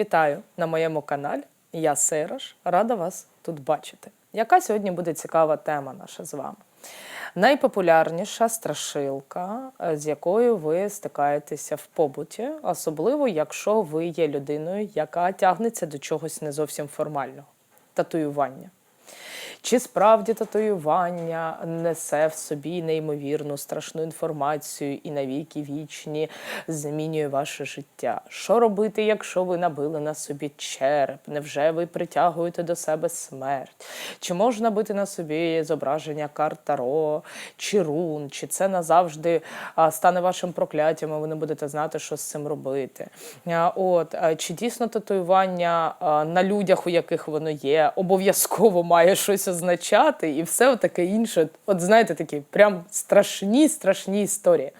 вітаю на моєму каналі. Я Сирош, рада вас тут бачити. Яка сьогодні буде цікава тема наша з вами? Найпопулярніша страшилка, е, з якою ви стикаєтеся в побуті, особливо якщо ви є людиною, яка тягнеться до чогось не зовсім формального татуювання. Чи справді татуювання несе в собі неймовірну страшну інформацію і навіки вічні змінює ваше життя? Що робити, якщо ви набили на собі череп? Невже ви притягуєте до себе смерть? Чи можна бити на собі зображення карт Таро, чи рун? Чи це назавжди стане вашим прокляттям, і ви не будете знати, що з цим робити? От чи дійсно татуювання на людях, у яких воно є, обов'язково має щось означати, і все таке інше. От знаєте, такі прям страшні, страшні історії,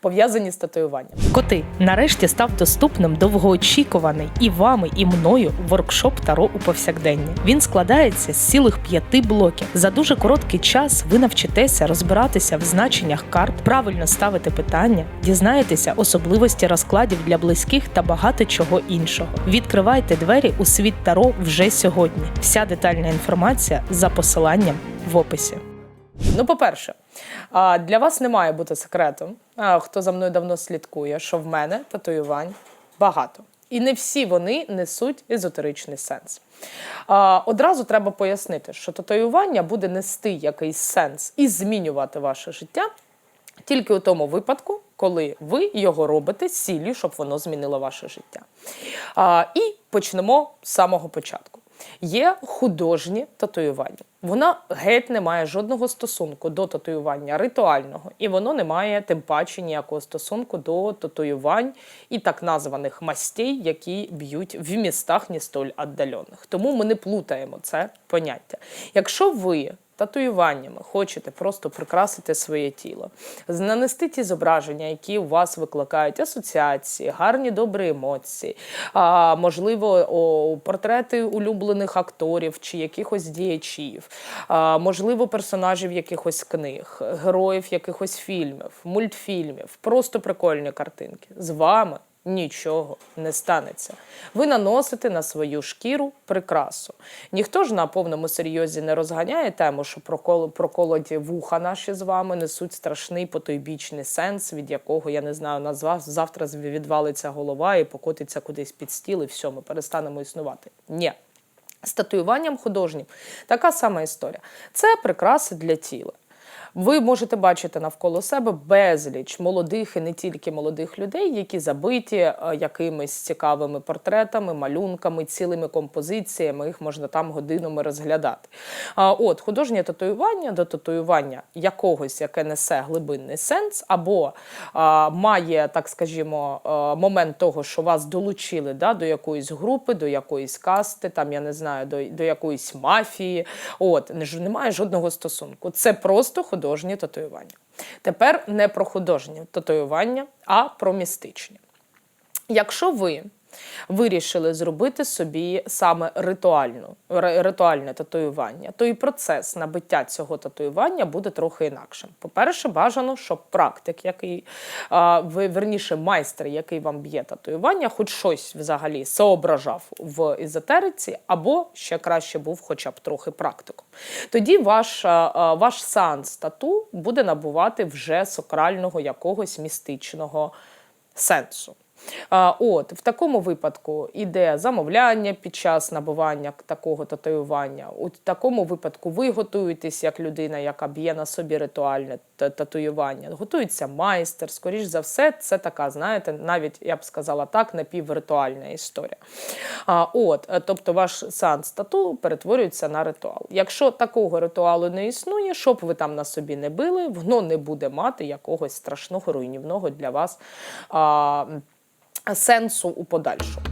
пов'язані з татуюванням. Коти нарешті став доступним довгоочікуваний і вами, і мною воркшоп Таро у повсякденні. Він складається з цілих п'яти блоків. За дуже короткий час ви навчитеся розбиратися в значеннях карт, правильно ставити питання, дізнаєтеся особливості розкладів для близьких та багато чого іншого. Відкривайте двері у світ Таро вже сьогодні. Вся детальна інформація за посиланням в описі. Ну, по-перше, для вас не має бути секретом, хто за мною давно слідкує, що в мене татуювань багато. І не всі вони несуть езотеричний сенс. Одразу треба пояснити, що татуювання буде нести якийсь сенс і змінювати ваше життя тільки у тому випадку, коли ви його робите з ціллю, щоб воно змінило ваше життя. І почнемо з самого початку. Є художні татуювання. Вона геть не має жодного стосунку до татуювання ритуального, і воно не має тим паче ніякого стосунку до татуювань і так названих мастей, які б'ють в містах не столь віддалених. Тому ми не плутаємо це поняття. Якщо ви татуюваннями хочете просто прикрасити своє тіло, нанести ті зображення, які у вас викликають асоціації, гарні добрі емоції, а, можливо, о, портрети улюблених акторів чи якихось діячів, а, можливо, персонажів якихось книг, героїв якихось фільмів, мультфільмів, просто прикольні картинки. З вами нічого не станеться. Ви наносите на свою шкіру прикрасу. Ніхто ж на повному серйозі не розганяє тему, що прокол- проколоті вуха наші з вами несуть страшний потойбічний сенс, від якого я не знаю, нас завтра відвалиться голова і покотиться кудись під стіл, і все, ми перестанемо існувати. Ні. З татуюванням художнім така сама історія. Це прикраси для тіла. Ви можете бачити навколо себе безліч молодих і не тільки молодих людей, які забиті е, якимись цікавими портретами, малюнками, цілими композиціями. Їх можна там годинами розглядати. От художнє татуювання до татуювання якогось, яке несе глибинний сенс, або має, так скажімо, е, момент того, що вас долучили да, до якоїсь групи, до якоїсь касти, там я не знаю, до, до якоїсь мафії. От немає жодного стосунку. Це просто художнє татуювання. Тепер не про художнє татуювання, а про містичні. Якщо ви вирішили зробити собі саме ритуальну, ритуальне татуювання, то і процес набиття цього татуювання буде трохи інакшим. По-перше, бажано, щоб практик, який ви верніше майстер, який вам б'є татуювання, хоч щось взагалі соображав в езотериці, або ще краще був хоча б трохи практиком. Тоді ваш, ваш сеанс тату буде набувати вже сакрального якогось містичного сенсу. От в такому випадку іде замовляння під час набування такого татуювання. У такому випадку ви готуєтесь як людина, яка б'є на собі ритуальне татуювання. Готується майстер. Скоріш за все, це така, знаєте, навіть я б сказала так, напівритуальна історія. От, тобто, ваш сеанс тату перетворюється на ритуал. Якщо такого ритуалу не існує, що б ви там на собі не били, воно не буде мати якогось страшного руйнівного для вас. А, сенсу у подальшому.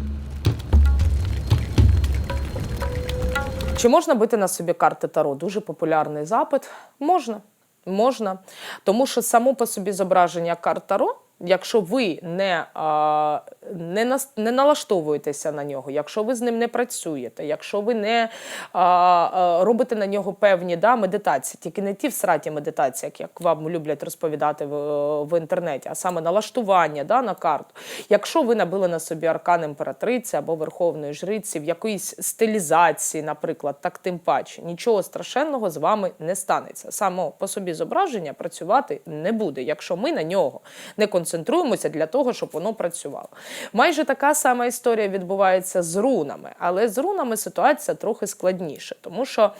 Чи можна бити на собі карти Таро? Дуже популярний запит. Можна. Можна. Тому що само по собі зображення карт Таро Якщо ви не, а, не, нас- не налаштовуєтеся на нього, якщо ви з ним не працюєте, якщо ви не а, а, робите на нього певні да, медитації, тільки не ті всраті медитації, як, вам люблять розповідати в, в інтернеті, а саме налаштування да, на карту. Якщо ви набили на собі аркан імператриці або верховної жриці в якоїсь стилізації, наприклад, так тим паче, нічого страшенного з вами не станеться. Само по собі зображення працювати не буде, якщо ми на нього не концентруємося для того, щоб воно працювало. Майже така сама історія відбувається з рунами, але з рунами ситуація трохи складніша, тому що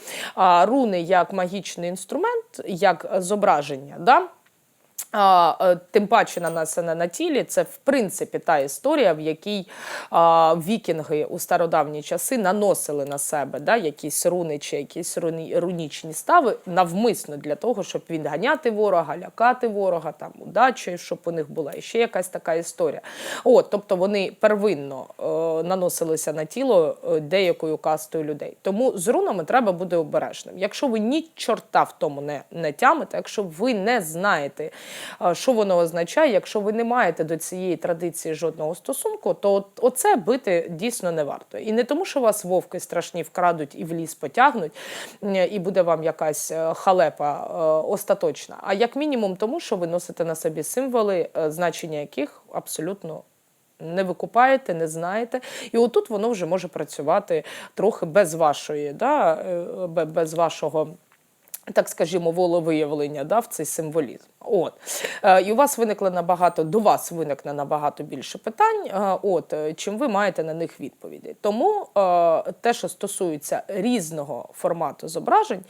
руни як магічний інструмент, як зображення, да, а, е, тим паче нанесене на тілі, це в принципі та історія, в якій а, вікінги у стародавні часи наносили на себе да, якісь руни чи якісь руні, рунічні стави навмисно для того, щоб відганяти ворога, лякати ворога, там удачі, щоб у них була і ще якась така історія. От, тобто вони первинно е, наносилися на тіло е, деякою кастою людей. Тому з рунами треба бути обережним. Якщо ви ні чорта в тому не, не тямите, якщо ви не знаєте, що воно означає, якщо ви не маєте до цієї традиції жодного стосунку, то оце бити дійсно не варто. І не тому, що вас вовки страшні вкрадуть і в ліс потягнуть, і буде вам якась е, халепа е, остаточна, а як мінімум тому, що ви носите на собі символи, е, значення яких абсолютно не викупаєте, не знаєте. І отут воно вже може працювати трохи без вашої, да, без вашого. Так скажімо, волевиявлення да, в цей символізм. От. Е, і у вас виникли набагато, до вас виникне набагато більше питань, е, от, е, чим ви маєте на них відповіді. Тому те, що стосується різного формату зображень,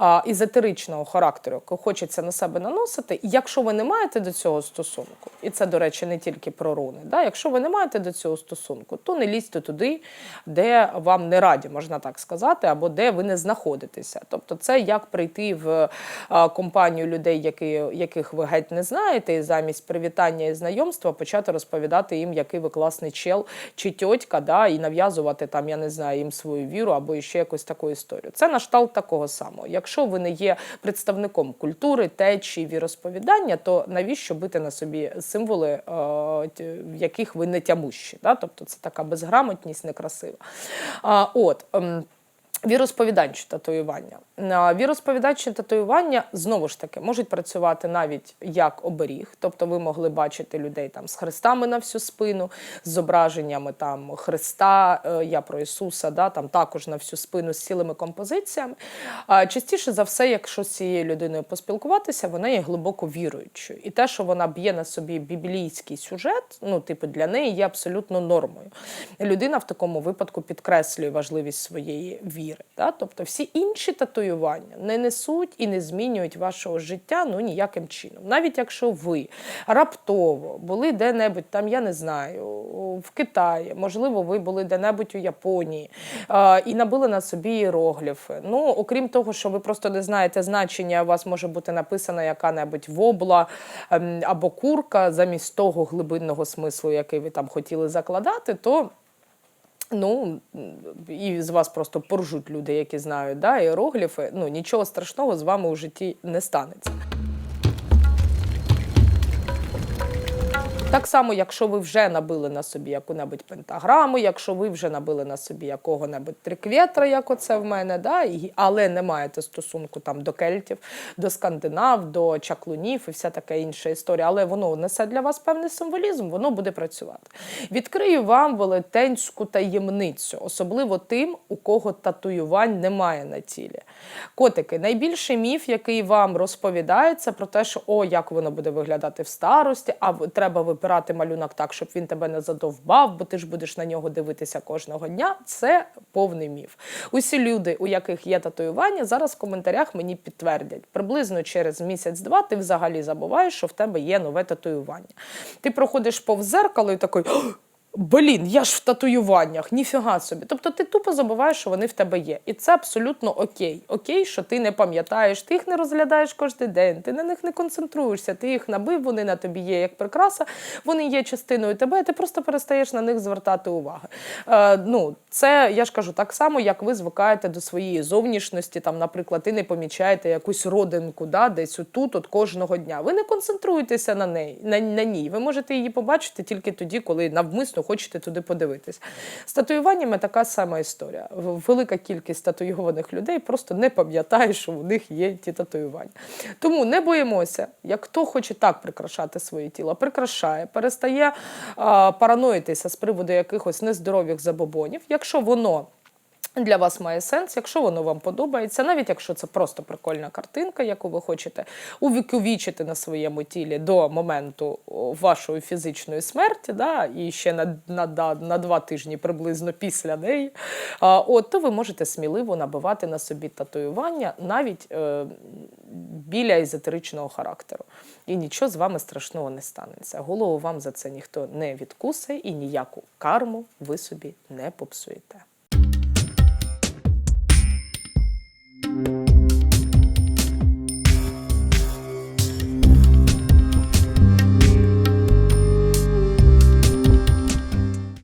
е, езотеричного характеру, який хочеться на себе наносити, якщо ви не маєте до цього стосунку, і це, до речі, не тільки про руни, да, якщо ви не маєте до цього стосунку, то не лізьте туди, де вам не раді, можна так сказати, або де ви не знаходитеся. Тобто, це як прийти в е, компанію людей, які, яких ви геть не знаєте, і замість привітання і знайомства почати розповідати їм, який ви класний чел чи тьотька, да, і нав'язувати там, я не знаю, їм свою віру або ще якусь таку історію. Це на шталт такого самого. Якщо ви не є представником культури, течії, віросповідання, то навіщо бити на собі символи, в яких ви не тямущі? Да? Тобто це така безграмотність некрасива. От. Ем, татуювання. А, татуювання знову ж таки можуть працювати навіть як оберіг, тобто ви могли бачити людей там з хрестами на всю спину, з зображеннями там Христа, е, я про Ісуса, да, там також на всю спину з цілими композиціями. Частіше за все, якщо з цією людиною поспілкуватися, вона є глибоко віруючою. І те, що вона б'є на собі біблійський сюжет, ну, типу, для неї є абсолютно нормою. Людина в такому випадку підкреслює важливість своєї віри. Да? Тобто всі інші татуювання не несуть і не змінюють вашого життя ну ніяким чином. Навіть якщо ви раптово були де-небудь там, я не знаю, в Китаї, можливо, ви були де-небудь у Японії е, і набили на собі іерогліфи. Ну, окрім того, що ви просто не знаєте значення, у вас може бути написана яка-небудь вобла ем, або курка замість того глибинного смислу, який ви там хотіли закладати, то Ну і з вас просто поржуть люди, які знають да, іерогліфи. Ну нічого страшного з вами у житті не станеться. Так само, якщо ви вже набили на собі яку-небудь пентаграму, якщо ви вже набили на собі якого-небудь трикветра, як оце в мене, да, і, але не маєте стосунку там до кельтів, до скандинав, до чаклунів і вся така інша історія, але воно несе для вас певний символізм, воно буде працювати. Відкрию вам велетенську таємницю, особливо тим, у кого татуювань немає на тілі. Котики, найбільший міф, який вам розповідається про те, що о, як воно буде виглядати в старості, а треба вибирати малюнок так, щоб він тебе не задовбав, бо ти ж будеш на нього дивитися кожного дня. Це повний міф. Усі люди, у яких є татуювання, зараз в коментарях мені підтвердять. Приблизно через місяць-два ти взагалі забуваєш, що в тебе є нове татуювання. Ти проходиш повз зеркало і такий. «О, Блін, я ж в татуюваннях, ніфіга собі. Тобто ти тупо забуваєш, що вони в тебе є. І це абсолютно окей. Окей, що ти не пам'ятаєш, ти їх не розглядаєш кожен день, ти на них не концентруєшся, ти їх набив, вони на тобі є як прикраса, вони є частиною тебе, і ти просто перестаєш на них звертати увагу. Е, ну, це я ж кажу так само, як ви звикаєте до своєї зовнішності. Там, наприклад, ти не помічаєте якусь родинку, да, десь отут, от кожного дня. Ви не концентруєтеся на неї, на, на ній. Ви можете її побачити тільки тоді, коли навмисно хочете туди подивитись. З татуюваннями така сама історія. Велика кількість татуйованих людей просто не пам'ятає, що у них є ті татуювання. Тому не боїмося, як хто хоче так прикрашати своє тіло, прикрашає, перестає а, параноїтися з приводу якихось нездорових забобонів. Якщо воно для вас має сенс, якщо воно вам подобається, навіть якщо це просто прикольна картинка, яку ви хочете увіковічити на своєму тілі до моменту вашої фізичної смерті, да, і ще на, на, на, на два тижні приблизно після неї, а, от, то ви можете сміливо набивати на собі татуювання навіть е, біля езотеричного характеру. І нічого з вами страшного не станеться. Голову вам за це ніхто не відкусить і ніяку карму ви собі не попсуєте.